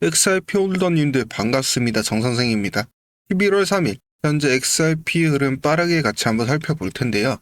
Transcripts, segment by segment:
XRP 홀더님들 반갑습니다. 정선생입니다. 11월 3일 현재 XRP 흐름 빠르게 같이 한번 살펴볼 텐데요.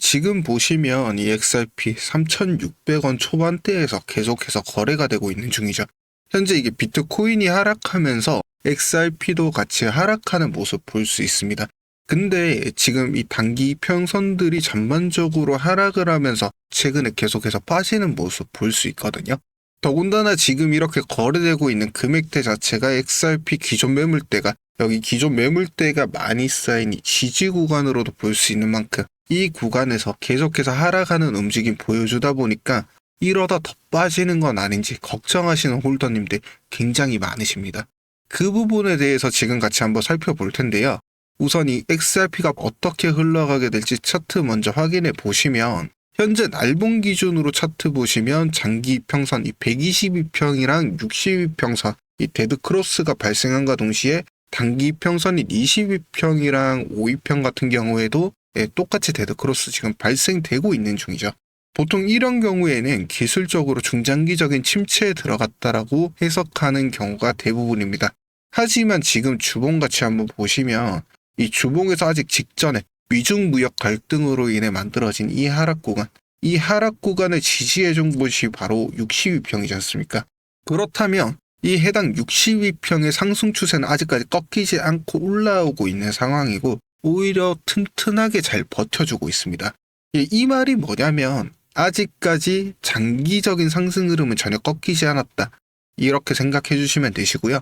지금 보시면 이 XRP 3,600원 초반대에서 계속해서 거래가 되고 있는 중이죠. 현재 이게 비트코인이 하락하면서 XRP도 같이 하락하는 모습 볼 수 있습니다. 근데 지금 이 단기 평선들이 전반적으로 하락을 하면서 최근에 계속해서 빠지는 모습 볼 수 있거든요. 더군다나 지금 이렇게 거래되고 있는 금액대 자체가 XRP 기존 매물대가 여기 기존 매물대가 많이 쌓인 이 지지 구간으로도 볼 수 있는 만큼 이 구간에서 계속해서 하락하는 움직임 보여주다 보니까 이러다 더 빠지는 건 아닌지 걱정하시는 홀더님들 굉장히 많으십니다. 그 부분에 대해서 지금 같이 한번 살펴볼 텐데요. 우선 이 XRP가 어떻게 흘러가게 될지 차트 먼저 확인해 보시면 현재 날봉 기준으로 차트 보시면 장기 평선 이 122평이랑 62평선 이 데드 크로스가 발생한과 동시에 단기 평선인 22평이랑 52평 같은 경우에도 예, 똑같이 데드 크로스 지금 발생되고 있는 중이죠. 보통 이런 경우에는 기술적으로 중장기적인 침체에 들어갔다라고 해석하는 경우가 대부분입니다. 하지만 지금 주봉 같이 한번 보시면 이 주봉에서 아직 직전에 미중 무역 갈등으로 인해 만들어진 이 하락 구간, 이 하락 구간을 지지해준 곳이 바로 62평이지 않습니까? 그렇다면 이 해당 62평의 상승 추세는 아직까지 꺾이지 않고 올라오고 있는 상황이고 오히려 튼튼하게 잘 버텨주고 있습니다. 예, 이 말이 뭐냐면 아직까지 장기적인 상승 흐름은 전혀 꺾이지 않았다. 이렇게 생각해 주시면 되시고요.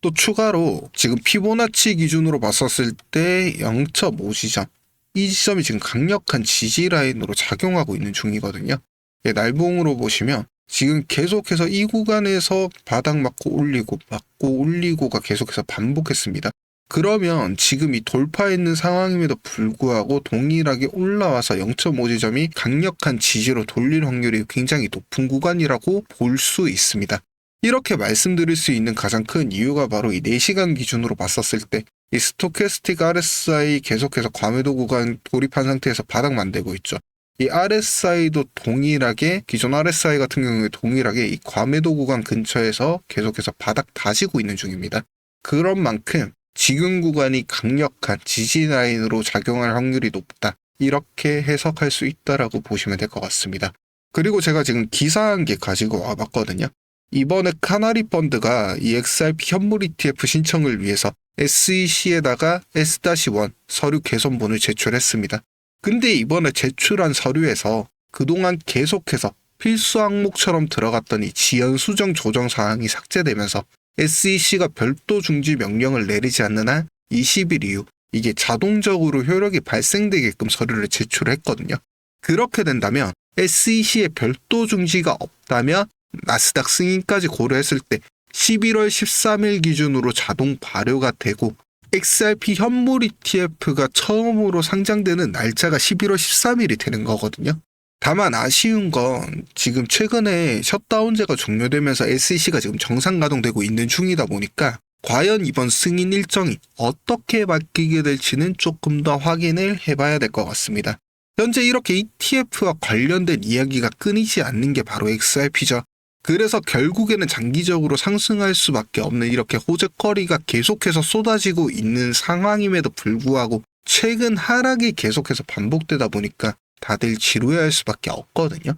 또 추가로 지금 피보나치 기준으로 봤었을 때 0.5지점 이 지점이 지금 강력한 지지 라인으로 작용하고 있는 중이거든요. 예, 날봉으로 보시면 지금 계속해서 이 구간에서 바닥 맞고 올리고 맞고 올리고가 계속해서 반복했습니다. 그러면 지금 이 돌파했는 상황임에도 불구하고 동일하게 올라와서 0.5지점이 강력한 지지로 돌릴 확률이 굉장히 높은 구간이라고 볼 수 있습니다. 이렇게 말씀드릴 수 있는 가장 큰 이유가 바로 이 4시간 기준으로 봤었을 때 이 스토캐스틱 RSI 계속해서 과매도 구간 돌입한 상태에서 바닥 만들고 있죠. 이 RSI도 동일하게 기존 RSI 같은 경우에 동일하게 이 과매도 구간 근처에서 계속해서 바닥 다지고 있는 중입니다. 그런 만큼 지금 구간이 강력한 지지 라인으로 작용할 확률이 높다. 이렇게 해석할 수 있다라고 보시면 될 것 같습니다. 그리고 제가 지금 기사 한 개 가지고 와봤거든요. 이번에 카나리 펀드가 이 XRP 현물 ETF 신청을 위해서 SEC에다가 S-1 서류 개선본을 제출했습니다. 근데 이번에 제출한 서류에서 그동안 계속해서 필수 항목처럼 들어갔던 이 지연 수정 조정 사항이 삭제되면서 SEC가 별도 중지 명령을 내리지 않는 한 20일 이후 이게 자동적으로 효력이 발생되게끔 서류를 제출했거든요. 그렇게 된다면 SEC의 별도 중지가 없다면 나스닥 승인까지 고려했을 때 11월 13일 기준으로 자동 발효가 되고 XRP 현물 ETF가 처음으로 상장되는 날짜가 11월 13일이 되는 거거든요. 다만 아쉬운 건 지금 최근에 셧다운제가 종료되면서 SEC가 지금 정상 가동되고 있는 중이다 보니까 과연 이번 승인 일정이 어떻게 바뀌게 될지는 조금 더 확인을 해봐야 될 것 같습니다. 현재 이렇게 ETF와 관련된 이야기가 끊이지 않는 게 바로 XRP죠. 그래서 결국에는 장기적으로 상승할 수밖에 없는 이렇게 호재거리가 계속해서 쏟아지고 있는 상황임에도 불구하고 최근 하락이 계속해서 반복되다 보니까 다들 지루해할 수밖에 없거든요.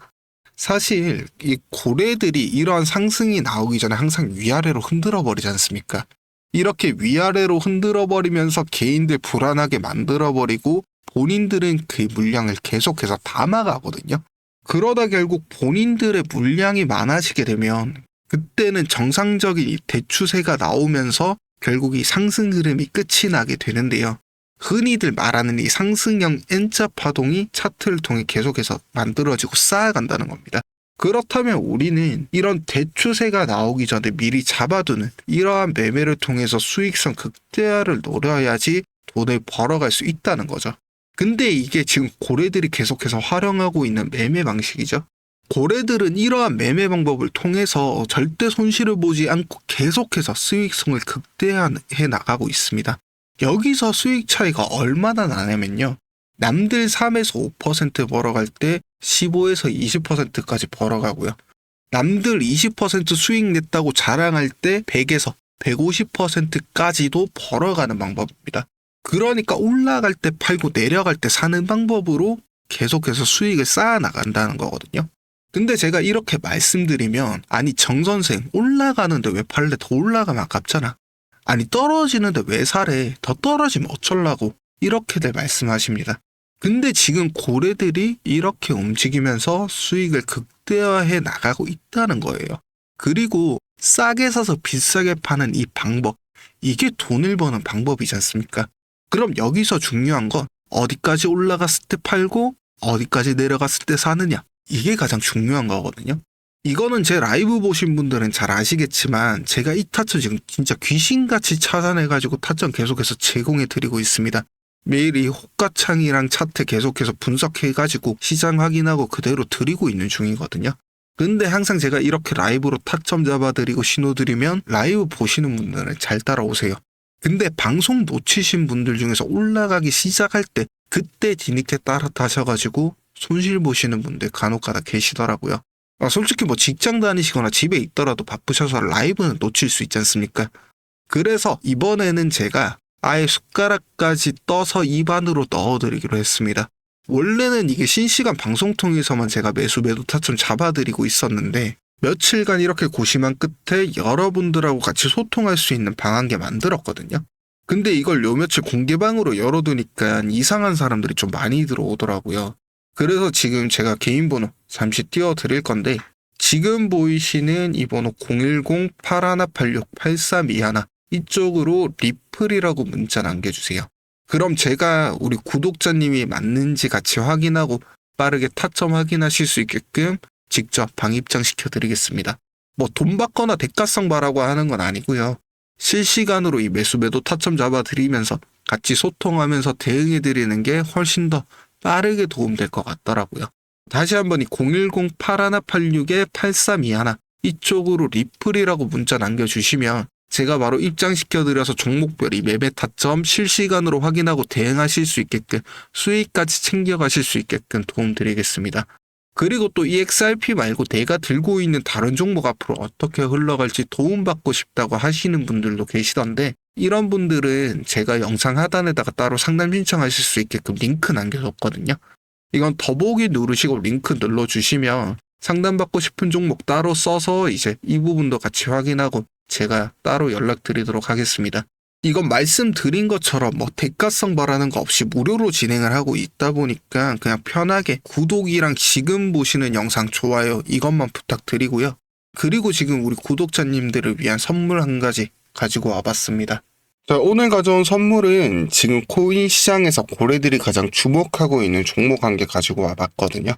사실 이 고래들이 이러한 상승이 나오기 전에 항상 위아래로 흔들어 버리지 않습니까? 이렇게 위아래로 흔들어 버리면서 개인들 불안하게 만들어 버리고 본인들은 그 물량을 계속해서 담아가거든요. 그러다 결국 본인들의 물량이 많아지게 되면 그때는 정상적인 이 대추세가 나오면서 결국 이 상승 흐름이 끝이 나게 되는데요. 흔히들 말하는 이 상승형 N자 파동이 차트를 통해 계속해서 만들어지고 쌓아간다는 겁니다. 그렇다면 우리는 이런 대추세가 나오기 전에 미리 잡아두는 이러한 매매를 통해서 수익성 극대화를 노려야지 돈을 벌어갈 수 있다는 거죠. 근데 이게 지금 고래들이 계속해서 활용하고 있는 매매 방식이죠. 고래들은 이러한 매매 방법을 통해서 절대 손실을 보지 않고 계속해서 수익성을 극대화해 나가고 있습니다. 여기서 수익 차이가 얼마나 나냐면요. 남들 3에서 5% 벌어갈 때 15에서 20%까지 벌어가고요. 남들 20% 수익 냈다고 자랑할 때 100에서 150%까지도 벌어가는 방법입니다. 그러니까 올라갈 때 팔고 내려갈 때 사는 방법으로 계속해서 수익을 쌓아 나간다는 거거든요. 근데 제가 이렇게 말씀드리면 아니 정 선생 올라가는데 왜 팔래 더 올라가면 아깝잖아. 아니 떨어지는데 왜 사래 더 떨어지면 어쩔라고 이렇게들 말씀하십니다. 근데 지금 고래들이 이렇게 움직이면서 수익을 극대화해 나가고 있다는 거예요. 그리고 싸게 사서 비싸게 파는 이 방법, 이게 돈을 버는 방법이지 않습니까? 그럼 여기서 중요한 건 어디까지 올라갔을 때 팔고 어디까지 내려갔을 때 사느냐. 이게 가장 중요한 거거든요. 이거는 제 라이브 보신 분들은 잘 아시겠지만 제가 이 타점 지금 진짜 귀신같이 찾아내가지고 타점 계속해서 제공해 드리고 있습니다. 매일 이 호가창이랑 차트 계속해서 분석해가지고 시장 확인하고 그대로 드리고 있는 중이거든요. 근데 항상 제가 이렇게 라이브로 타점 잡아드리고 신호 드리면 라이브 보시는 분들은 잘 따라오세요. 근데 방송 놓치신 분들 중에서 올라가기 시작할 때 그때 뒤늦게 따라 타셔가지고 손실 보시는 분들 간혹가다 계시더라고요. 아, 솔직히 뭐 직장 다니시거나 집에 있더라도 바쁘셔서 라이브는 놓칠 수 있지 않습니까? 그래서 이번에는 제가 아예 숟가락까지 떠서 입안으로 넣어드리기로 했습니다. 원래는 이게 실시간 방송통에서만 제가 매수 매도 타점 잡아드리고 있었는데 며칠간 이렇게 고심한 끝에 여러분들하고 같이 소통할 수 있는 방한개 만들었거든요. 근데 이걸 요 며칠 공개방으로 열어두니까 이상한 사람들이 좀 많이 들어오더라고요. 그래서 지금 제가 개인 번호 잠시 띄워드릴 건데 지금 보이시는 이 번호 010-8186-8321 이쪽으로 리플이라고 문자 남겨주세요. 그럼 제가 우리 구독자님이 맞는지 같이 확인하고 빠르게 타점 확인하실 수 있게끔 직접 방 입장시켜 드리겠습니다. 뭐 돈 받거나 대가성 바라고 하는 건 아니고요. 실시간으로 이 매수 매도 타점 잡아 드리면서 같이 소통하면서 대응해 드리는 게 훨씬 더 빠르게 도움될 것 같더라고요. 다시 한번 이 010-8186-8321 이쪽으로 리플이라고 문자 남겨주시면 제가 바로 입장시켜드려서 종목별 이 매매 타점 실시간으로 확인하고 대응하실 수 있게끔 수익까지 챙겨가실 수 있게끔 도움드리겠습니다. 그리고 또이 XRP 말고 내가 들고 있는 다른 종목 앞으로 어떻게 흘러갈지 도움받고 싶다고 하시는 분들도 계시던데 이런 분들은 제가 영상 하단에다가 따로 상담 신청하실 수 있게끔 링크 남겨뒀거든요. 이건 더보기 누르시고 링크 눌러주시면 상담받고 싶은 종목 따로 써서 이제 이 부분도 같이 확인하고 제가 따로 연락드리도록 하겠습니다. 이건 말씀드린 것처럼 뭐 대가성 바라는 거 없이 무료로 진행을 하고 있다 보니까 그냥 편하게 구독이랑 지금 보시는 영상 좋아요 이것만 부탁드리고요. 그리고 지금 우리 구독자님들을 위한 선물 한 가지 가지고 와봤습니다. 자, 오늘 가져온 선물은 지금 코인 시장에서 고래들이 가장 주목하고 있는 종목 한 개 가지고 와봤거든요.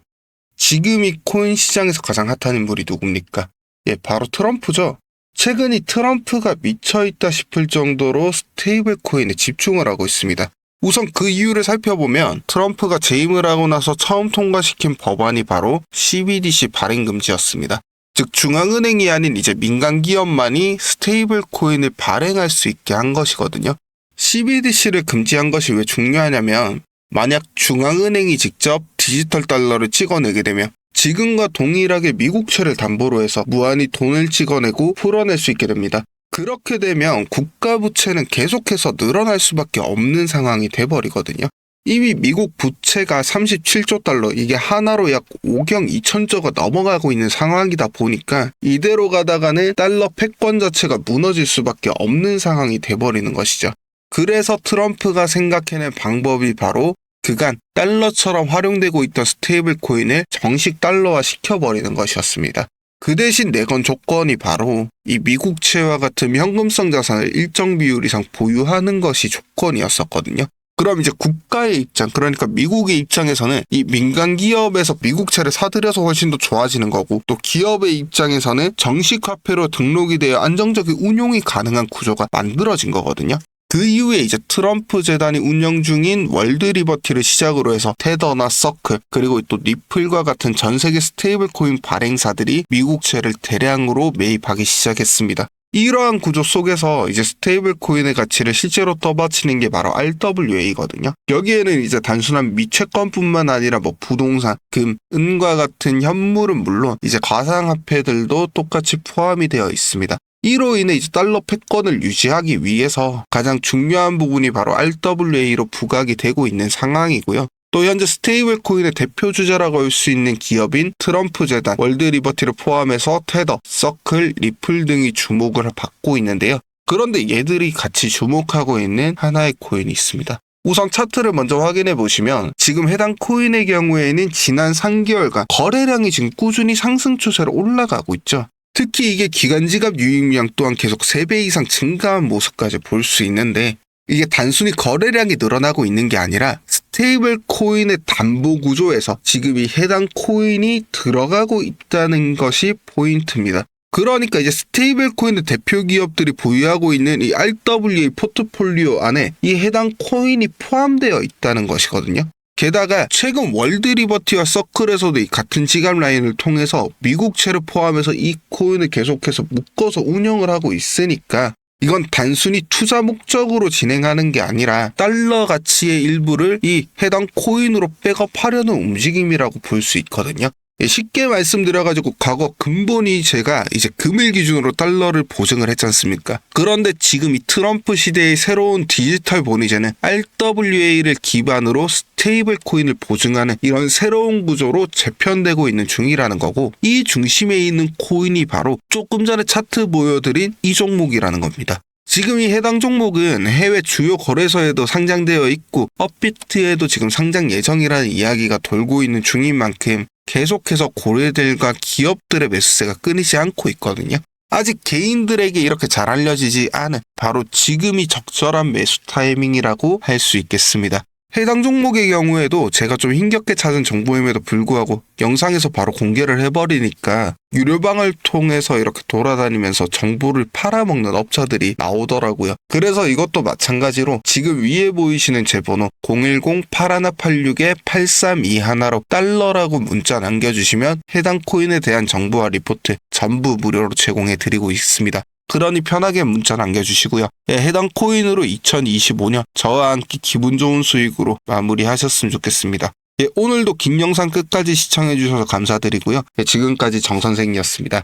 지금 이 코인 시장에서 가장 핫한 인물이 누굽니까? 예, 바로 트럼프죠. 최근 이 트럼프가 미쳐있다 싶을 정도로 스테이블 코인에 집중을 하고 있습니다. 우선 그 이유를 살펴보면 트럼프가 재임을 하고 나서 처음 통과시킨 법안이 바로 CBDC 발행 금지였습니다. 즉 중앙은행이 아닌 이제 민간 기업만이 스테이블 코인을 발행할 수 있게 한 것이거든요. CBDC를 금지한 것이 왜 중요하냐면 만약 중앙은행이 직접 디지털 달러를 찍어내게 되면 지금과 동일하게 미국 채를 담보로 해서 무한히 돈을 찍어내고 풀어낼 수 있게 됩니다. 그렇게 되면 국가 부채는 계속해서 늘어날 수밖에 없는 상황이 돼버리거든요. 이미 미국 부채가 37조 달러, 이게 하나로 약 5경 2천조가 넘어가고 있는 상황이다 보니까 이대로 가다가는 달러 패권 자체가 무너질 수밖에 없는 상황이 돼버리는 것이죠. 그래서 트럼프가 생각해낸 방법이 바로 그간 달러처럼 활용되고 있던 스테이블 코인을 정식 달러화 시켜버리는 것이었습니다. 그 대신 내건 조건이 바로 이 미국채와 같은 현금성 자산을 일정 비율 이상 보유하는 것이 조건이었었거든요. 그럼 이제 국가의 입장, 그러니까 미국의 입장에서는 이 민간 기업에서 미국채를 사들여서 훨씬 더 좋아지는 거고, 또 기업의 입장에서는 정식 화폐로 등록이 되어 안정적인 운용이 가능한 구조가 만들어진 거거든요. 그 이후에 이제 트럼프 재단이 운영 중인 월드 리버티를 시작으로 해서 테더나 서클 그리고 또 리플과 같은 전 세계 스테이블 코인 발행사들이 미국채를 대량으로 매입하기 시작했습니다. 이러한 구조 속에서 이제 스테이블 코인의 가치를 실제로 떠받치는 게 바로 RWA거든요. 여기에는 이제 단순한 미채권뿐만 아니라 뭐 부동산, 금, 은과 같은 현물은 물론 이제 가상화폐들도 똑같이 포함이 되어 있습니다. 이로 인해 이제 달러 패권을 유지하기 위해서 가장 중요한 부분이 바로 RWA로 부각이 되고 있는 상황이고요. 또 현재 스테이블 코인의 대표 주자라고 할 수 있는 기업인 트럼프 재단, 월드 리버티를 포함해서 테더, 서클, 리플 등이 주목을 받고 있는데요. 그런데 얘들이 같이 주목하고 있는 하나의 코인이 있습니다. 우선 차트를 먼저 확인해 보시면 지금 해당 코인의 경우에는 지난 3개월간 거래량이 지금 꾸준히 상승 추세로 올라가고 있죠. 특히 이게 기간지갑 유입량 또한 계속 3배 이상 증가한 모습까지 볼 수 있는데 이게 단순히 거래량이 늘어나고 있는 게 아니라 스테이블 코인의 담보 구조에서 지금 이 해당 코인이 들어가고 있다는 것이 포인트입니다. 그러니까 이제 스테이블 코인의 대표 기업들이 보유하고 있는 이 RWA 포트폴리오 안에 이 해당 코인이 포함되어 있다는 것이거든요. 게다가 최근 월드 리버티와 서클에서도 이 같은 지갑 라인을 통해서 미국채를 포함해서 이 코인을 계속해서 묶어서 운영을 하고 있으니까 이건 단순히 투자 목적으로 진행하는 게 아니라 달러 가치의 일부를 이 해당 코인으로 백업하려는 움직임이라고 볼 수 있거든요. 예, 쉽게 말씀드려가지고 과거 근본이 제가 이제 금일 기준으로 달러를 보증을 했지 않습니까? 그런데 지금 이 트럼프 시대의 새로운 디지털 보니제는 RWA를 기반으로 스테이블 코인을 보증하는 이런 새로운 구조로 재편되고 있는 중이라는 거고 이 중심에 있는 코인이 바로 조금 전에 차트 보여드린 이 종목이라는 겁니다. 지금 이 해당 종목은 해외 주요 거래소에도 상장되어 있고 업비트에도 지금 상장 예정이라는 이야기가 돌고 있는 중인 만큼 계속해서 고래들과 기업들의 매수세가 끊이지 않고 있거든요. 아직 개인들에게 이렇게 잘 알려지지 않은 바로 지금이 적절한 매수 타이밍이라고 할 수 있겠습니다. 해당 종목의 경우에도 제가 좀 힘겹게 찾은 정보임에도 불구하고 영상에서 바로 공개를 해버리니까 유료방을 통해서 이렇게 돌아다니면서 정보를 팔아먹는 업자들이 나오더라고요. 그래서 이것도 마찬가지로 지금 위에 보이시는 제 번호 010-8186-8321로 달러라고 문자 남겨주시면 해당 코인에 대한 정보와 리포트 전부 무료로 제공해 드리고 있습니다. 그러니 편하게 문자 남겨주시고요. 예, 해당 코인으로 2025년 저와 함께 기분 좋은 수익으로 마무리하셨으면 좋겠습니다. 예, 오늘도 긴 영상 끝까지 시청해주셔서 감사드리고요. 예, 지금까지 정 선생이었습니다.